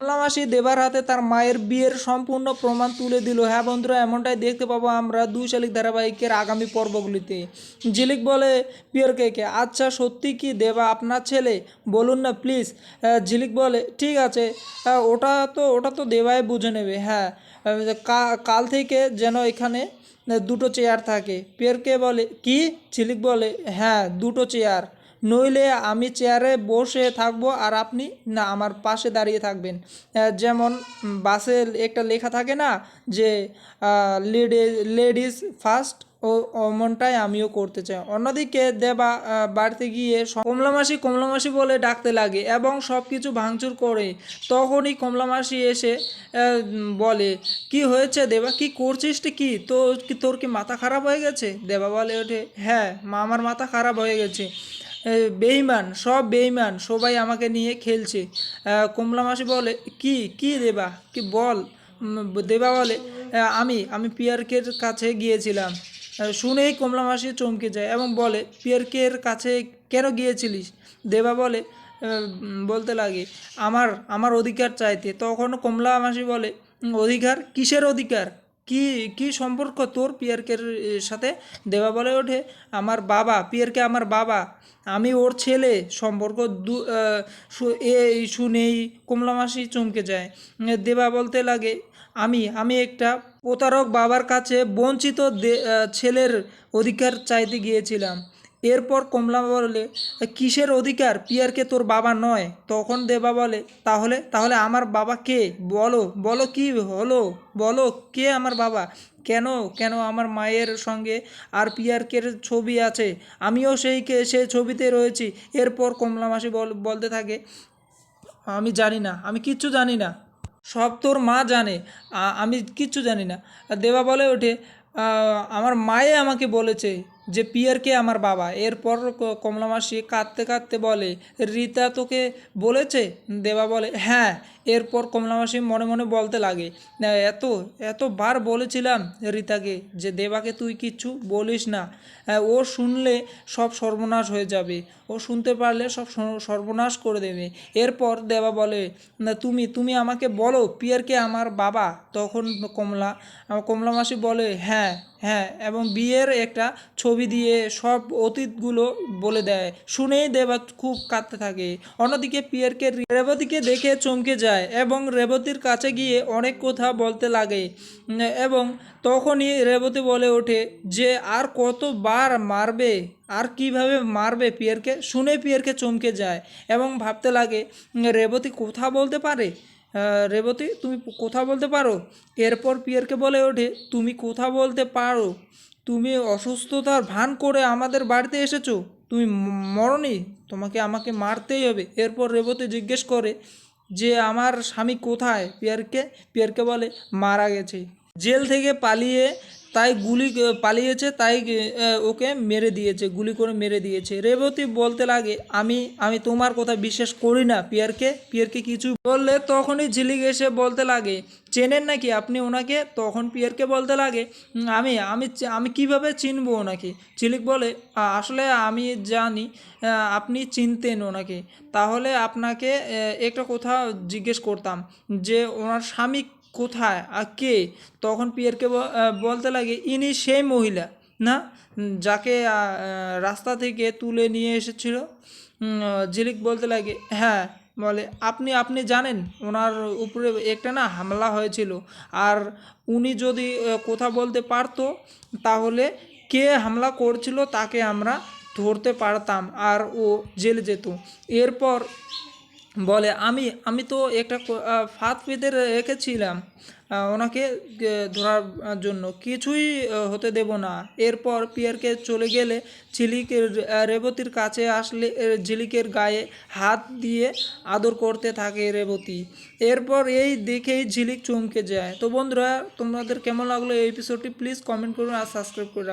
মাসি দেবার হাতে তার মায়ের বিয়ের সম্পূর্ণ প্রমাণ তুলে দিল। হ্যাঁ বন্ধুরা, এমনটাই দেখতে পাবো আমরা দুই শালিক ধারাবাহিকের আগামী পর্বগুলিতে। ঝিলিক বলে পিয়রকে কে আচ্ছা সত্যি কি দেবা আপনার ছেলে? বলুন না প্লিজ ঝিলিক বলে, ঠিক আছে ওটা তো ওটা তো দেবাই বুঝে নেবে। হ্যাঁ কাল থেকে যেন এখানে দুটো চেয়ার থাকে। পিয়রকে বলে, কি? ঝিলিক বলে হ্যাঁ দুটো চেয়ার নইলে আমি চেয়ারে বসে থাকব আর আপনি না, আমার পাশে দাঁড়িয়ে থাকবেন। যেমন বাসে একটা লেখা থাকে না যে লেডি, লেডিস ফার্স্ট ও অমনটাই আমিও করতে চাই। অন্যদিকে দেবা বাড়িতে গিয়ে কমলামাসি কমলামাসি বলে ডাকতে লাগে এবং সব কিছু ভাঙচুর করে তখনই কমলামাসি এসে বলে, কি হয়েছে দেবা? কি করছিস কি? তো কি, তোর কি মাথা খারাপ হয়ে গেছে? দেবা বলে ওঠে হ্যাঁ মা, আমার মাথা খারাপ হয়ে গেছে। বেইমান সব বেইমান সবাই আমাকে নিয়ে খেলছে। কমলা মাসি বলে, কি কি দেবা? কি বল? দেবা বলে আমি আমি পিয়ারকের কাছে গিয়েছিলাম। শুনেই কমলা মাসি চমকে যায় এবং বলে, পিয়ারকের কাছে কেন গিয়েছিলিস? দেবা বলে বলতে লাগে, আমার আমার অধিকার চাইতে। তখন কমলা মাসি বলে, অধিকার? কিসের অধিকার? কি কি সম্পর্ক তোর পিয়ারকের সাথে? দেবা বলে ওঠে, আমার বাবা, পিয়ারকে আমার বাবা, আমি ওর ছেলে। সম্পর্ক দু এই শুনেই কমলা মাসি চমকে যায়। দেবা বলতে লাগে, আমি আমি একটা প্রতারক বাবার কাছে বঞ্চিত ছেলের অধিকার চাইতে গিয়েছিলাম। এরপর কমলা বলে, কিসের অধিকার? পিয়ারকে তোর বাবা নয়। তখন দেবা বলে, তাহলে তাহলে আমার বাবা কে? বলো বলো কি হলো? বলো কে আমার বাবা? কেন কেন আমার মায়ের সঙ্গে আর পিয়ারকের ছবি আছে? আমিও সেই কে সেই ছবিতে রয়েছি। এরপর কমলা মাসি বল, বলতে থাকে, আমি জানি না, আমি কিচ্ছু জানি না। সব তোর মা জানে আমি কিচ্ছু জানি না। দেবা বলে ওঠে আমার মায়ে আমাকে বলেছে। যে পিয়ারকে আমার বাবা। এরপর কমলা মাসি কাঁদতে কাঁদতে বলে রীতা তোকে বলেছে? দেবা বলে হ্যাঁ। এরপর কমলা মাসি মনে মনে বলতে লাগে "না, এত এতবার বলেছিলাম রীতাকে যে দেবাকে তুই কিচ্ছু বলিস না। ও শুনলে সব সর্বনাশ হয়ে যাবে। ও শুনতে পারলে সব সর্বনাশ করে দেবে। এরপর দেবা বলে না তুমি তুমি আমাকে বলো পিয়ারকে আমার বাবা? তখন কমলা কমলা মাসি বলে হ্যাঁ। হ্যাঁ এবং বিয়ের একটা ছবি দিয়ে সব অতীতগুলো বলে দেয়। শুনেই দেবা খুব কাঁদতে থাকে। অন্যদিকে পিয়ারকে রেবতীকে দেখে চমকে যায় এবং রেবতীর কাছে গিয়ে অনেক কথা বলতে লাগে। এবং তখনই রেবতী বলে ওঠে যে, আর কতবার মারবে? আর কীভাবে মারবে? পিয়ারকে শুনে পিয়ারকে চমকে যায় এবং ভাবতে লাগে, রেবতী কথা বলতে পারে? রেবতী, তুমি কথা বলতে পারো? এরপর পিয়ারকে বলে ওঠে, তুমি কথা বলতে পারো। তুমি অসুস্থতার ভান করে আমাদের বাড়িতে এসেছ। তুমি মরনি। তোমাকে আমাকে মারতেই হবে। এরপর রেবতী জিজ্ঞেস করে, যে আমার স্বামী কোথায়? পিয়ারকে পিয়ারকে বলে, মারা গেছে। জেল থেকে পালিয়ে তাই গুলি পালিয়েছে, তাই ওকে মেরে দিয়েছে, গুলি করে মেরে দিয়েছে। রেবতী বলতে লাগে, আমি আমি তোমার কথা বিশ্বাস করি না, পিয়ারকে পিয়ারকে কিছু বললে তখনই ঝিলিক এসে বলতে লাগে, চেনেন নাকি আপনি ওনাকে? তখন পিয়ারকে বলতে লাগে আমি আমি আমি কীভাবে চিনবো ওনাকে? ঝিলিক বলে আসলে আমি জানি আপনি চিনতেন ওনাকে। তাহলে আপনাকে একটা কথা জিজ্ঞেস করতাম, যে ওনার স্বামী কোথায়? আর কে? তখন পিয়ারকে বলতে লাগে, ইনি সেই মহিলা, না? যাকে রাস্তা থেকে তুলে নিয়ে এসেছিল? জিলিক বলতে লাগে হ্যাঁ। বলে, আপনি আপনি জানেন, ওনার উপরে একটা না হামলা হয়েছিল। আর উনি যদি কথা বলতে পারতো, তাহলে কে হামলা করছিল তাকে আমরা ধরতে পারতাম, আর ও জেলে যেত। এরপর বলে, আমি আমি তো একটা ফাঁদ পেতে রেখেছিলাম ওনাকে ধরার জন্য। কিছুই হতে দেব না। এরপর পিয়ারকে চলে গেলে ঝিলিকের রেবতীর কাছে আসলে ঝিলিকের গায়ে হাত দিয়ে আদর করতে থাকে রেবতী। এরপর এই দেখেই ঝিলিক চমকে যায়। তো বন্ধুরা, তোমাদের কেমন লাগল এই এপিসোডটি প্লিজ কমেন্ট করুন আর সাবস্ক্রাইব করে